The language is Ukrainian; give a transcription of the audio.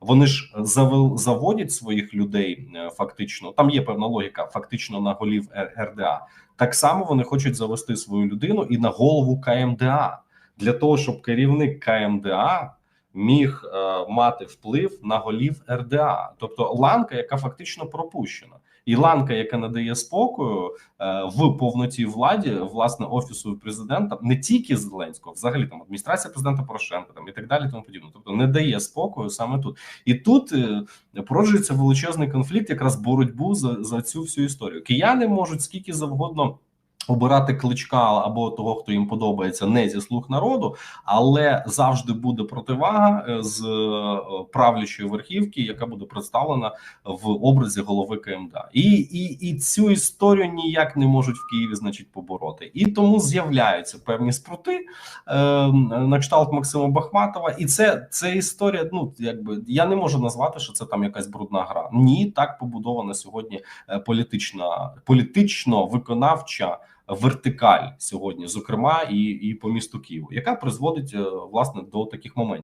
Вони ж заводять своїх людей е, фактично. Там є певна логіка, фактично на голів РДА. Так само вони хочуть завести свою людину і на голову КМДА для того, щоб керівник КМДА міг е, мати вплив на голів РДА, тобто ланка, яка фактично пропущена, і ланка, яка надає спокою е, в повноті владі, власне, офісу президента, не тільки Зеленського, взагалі там адміністрація президента Порошенка, там і так далі, тому подібне. Тобто не дає спокою саме тут. І тут е, породжується величезний конфлікт, якраз боротьбу за, за цю всю історію. Кияни можуть скільки завгодно. Обирати кличка або того, хто їм подобається, не зі слуг народу, але завжди буде противага е, з е, правлячої верхівки, яка буде представлена в образі голови КМДА, і, і, і цю історію ніяк не можуть в Києві, значить, побороти. І тому з'являються певні спрути е, на кшталт Максима Бахматова. І це, це історія. Ну якби я не можу назвати, що це там якась брудна гра. Ні, так побудована сьогодні е, політична, політично виконавча вертикаль сьогодні, зокрема, і, і по місту Києву, яка призводить е, власне до таких моментів.